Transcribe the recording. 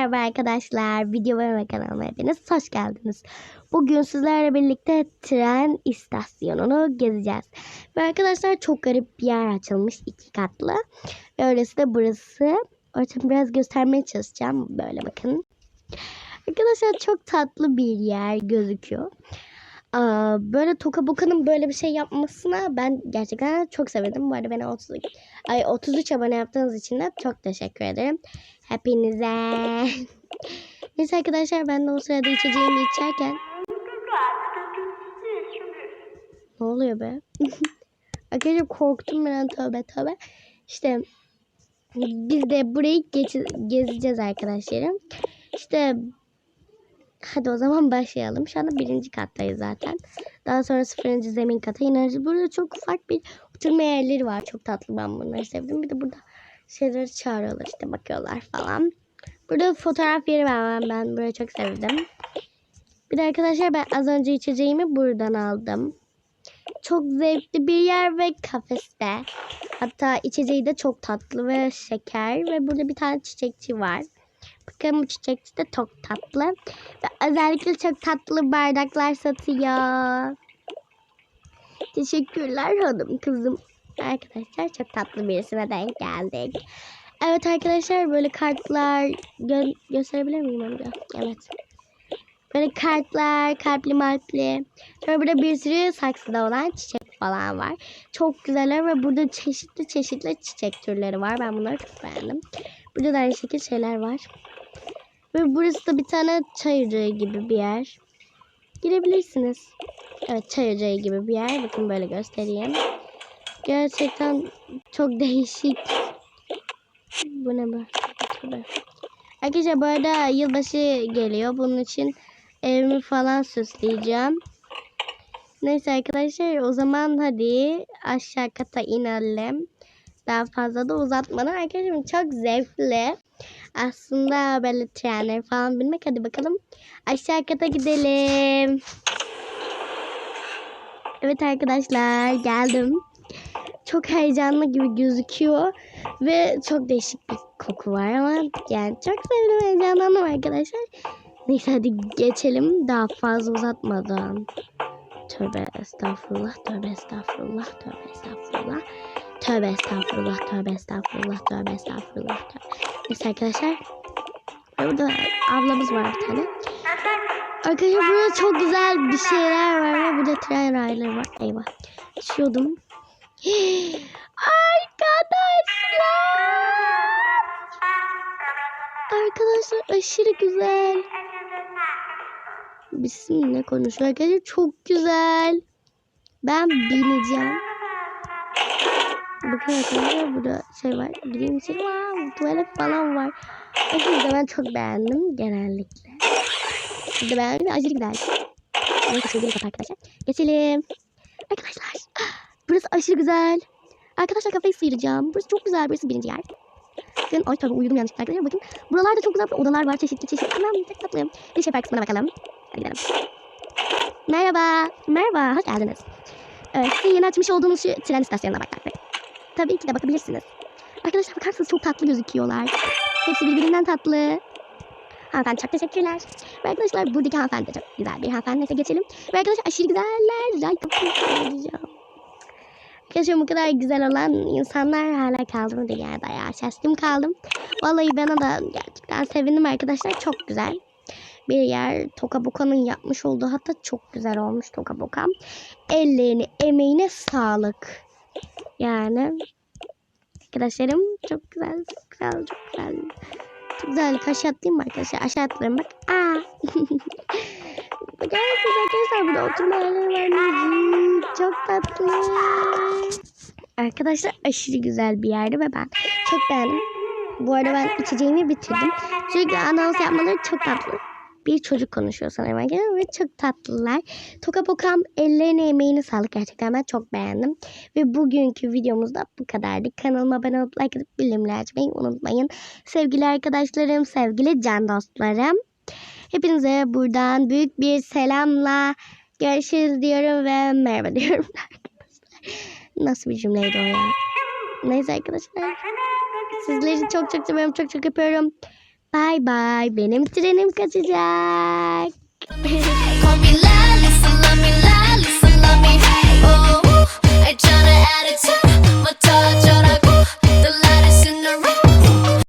Merhaba arkadaşlar. Videoma ve kanalıma hepiniz hoş geldiniz. Bugün sizlerle birlikte tren istasyonunu gezeceğiz. Ve arkadaşlar çok garip bir yer açılmış iki katlı. Ve öylesi de burası. Ortamı biraz göstermeye çalışacağım. Böyle bakın. Arkadaşlar çok tatlı bir yer gözüküyor. Aa, böyle Toka Boka'nın böyle bir şey yapmasına ben gerçekten çok sevindim. Bu arada beni 30, ay 33 abone yaptığınız için de çok teşekkür ederim. Hepinize. Neyse arkadaşlar ben de o sırada içeceğimi içerken. Ne oluyor be? arkadaşlar korktum ben tövbe tövbe. İşte biz de burayı geç- gezeceğiz arkadaşlarım. İşte Hadi o zaman başlayalım. Şu anda birinci kattayız zaten. Daha sonra sıfırıncı zemin kata ineriz. Burada çok ufak bir oturma yerleri var. Çok tatlı ben bunları sevdim. Bir de burada şeyleri çağırıyorlar işte bakıyorlar falan. Burada fotoğraf yeri var. Ben, ben burayı çok sevdim. Bir de arkadaşlar ben az önce içeceğimi buradan aldım. Çok zevkli bir yer ve kafeste. Hatta içeceği de çok tatlı ve şeker. Ve burada bir tane çiçekçi var. Bu çiçekçi de çok tatlı. Ve özellikle çok tatlı bardaklar satıyor. Teşekkürler hanım kızım. Arkadaşlar çok tatlı birisine denk geldik. Evet arkadaşlar böyle kartlar gö- gösterebilir miyim amca? Evet. Böyle kartlar, kalpli malpli. Sonra burada bir sürü saksıda olan çiçek falan var. Çok güzeller ve burada çeşitli çeşitli çiçek türleri var. Ben bunları çok beğendim. Burada da aynı şekilde şeyler var. Ve burası da bir tane çay ocağı gibi bir yer. Girebilirsiniz. Evet çay ocağı gibi bir yer. Bakın böyle göstereyim. Gerçekten çok değişik. Bu ne bu? Arkadaşlar bu arada yılbaşı geliyor. Bunun için evimi falan süsleyeceğim. Neyse arkadaşlar o zaman hadi aşağı kata inelim. Daha fazla da uzatmadan arkadaşlar çok zevkli. Aslında böyle trenler falan binmek. Hadi bakalım aşağı kata gidelim. Evet arkadaşlar geldim. Çok heyecanlı gibi gözüküyor. Ve çok değişik bir koku var ama yani çok sevdim heyecanlandım arkadaşlar. Neyse hadi geçelim daha fazla uzatmadan. Tövbe estağfurullah, tövbe estağfurullah, tövbe estağfurullah. Tövbe estağfurullah, tövbe estağfurullah, tövbe estağfurullah. Tövbe. Neyse arkadaşlar. Burada ablamız var bir tane. Arkadaşlar burada çok güzel bir şeyler var burada tren rayları var. Eyvah. Düşüyordum. Arkadaşlar. Arkadaşlar aşırı güzel. Bizim ne konuşuyor arkadaşlar? Çok güzel. Ben bineceğim. Bakın arkadaşlar burada şey var. Gireyim içeri. Wow, tuvalet falan var. Arkadaşlar ben çok beğendim genellikle. De beğendiniz mi? Aşırı güzel. Neyse şöyle kapı arkadaşlar. Geçelim. Arkadaşlar. Burası aşırı güzel. Arkadaşlar kafayı sıyıracağım. Burası çok güzel. Burası birinci yer. Bakın, ay tabii uyudum yanlışlıkla arkadaşlar. Bakın buralarda çok güzel odalar var. Çeşitli çeşitli. Anam çok tatlıyım. Bir şey kısmına bakalım. Hadi gidelim. Merhaba. Merhaba. Hoş geldiniz. Sizin yeni açmış olduğunuz şu tren istasyonuna bakmak. Tabii ki de bakabilirsiniz. Arkadaşlar bakar mısınız çok tatlı gözüküyorlar. Hepsi birbirinden tatlı. Hanımefendi çok teşekkürler. Ve arkadaşlar buradaki hanımefendi çok güzel bir hanımefendi. Neyse geçelim. Ve arkadaşlar aşırı güzeller. Kapıyı söyleyeceğim. Arkadaşlar bu kadar güzel olan insanlar hala kaldı mı dünyada ya. Şaştım kaldım. Vallahi bana da gerçekten sevindim arkadaşlar. Çok güzel bir yer. Toka Boka'nın yapmış olduğu hatta çok güzel olmuş Toka Boka. Ellerine, emeğine sağlık. Yani arkadaşlarım çok güzel, çok güzel, çok güzel. Çok güzel. Aşağı atlayayım mı arkadaşlar? Aşağı atlarım bak. Aa. Mısınız arkadaşlar? Burada oturma yerleri var. Müzik. Çok tatlı. Arkadaşlar aşırı güzel bir yerdi ve ben çok beğendim. Bu arada ben içeceğimi bitirdim. Sürekli anons yapmaları çok tatlı. Bir çocuk konuşuyor sanırım arkadaşlar ve çok tatlılar. Toka Pokam ellerine emeğine sağlık gerçekten ben çok beğendim. Ve bugünkü videomuzda bu kadardı. Kanalıma abone olup like atıp bildirimleri açmayı unutmayın. Sevgili arkadaşlarım, sevgili can dostlarım. Hepinize buradan büyük bir selamla görüşürüz diyorum ve merhaba diyorum. Nasıl bir cümleydi o ya? Neyse arkadaşlar. Sizleri çok çok seviyorum. Çok çok öpüyorum. Bay bay. Benim trenim kaçacak.